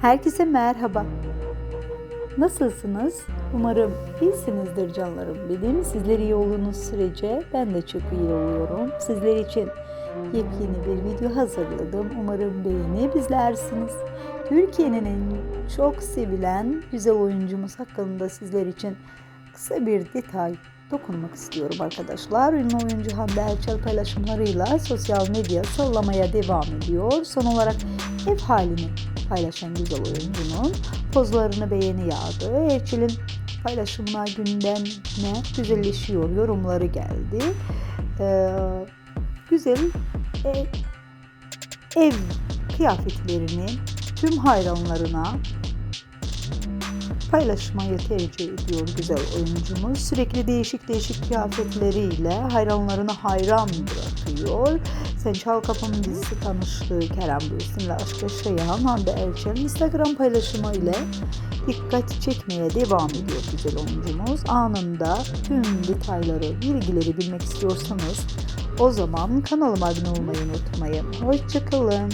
Herkese merhaba. Nasılsınız? Umarım iyisinizdir canlarım. Benim sizler iyi olduğunuz sürece ben de çok iyi oluyorum. Sizler için yepyeni bir video hazırladım. Umarım beğenip izlersiniz. Türkiye'nin en çok sevilen güzel oyuncumuz hakkında sizler için kısa bir detay dokunmak istiyorum arkadaşlar. Ünlü oyuncu Hande Erçel paylaşımlarıyla sosyal medya sallamaya devam ediyor. Son olarak ev halini paylaşan güzel oyuncunun pozlarını beğeni yağdı. Erçel'in paylaşımına gündem ne güzelleşiyor yorumları geldi. Ee, güzel e, ev kıyafetlerini tüm hayranlarına paylaşmayı tercih ediyor güzel oyuncumuz. Sürekli değişik değişik kıyafetleriyle hayranlarını hayran bırakıyor. Sen Çal Kapım dizisi tanıştığı Kerem Bürsin'le aşk yaşayan Hande Erçel Instagram paylaşımı ile dikkat çekmeye devam ediyor güzel oyuncumuz. Anında tüm detayları, bilgileri bilmek istiyorsanız o zaman kanalıma abone olmayı unutmayın. Hoşçakalın.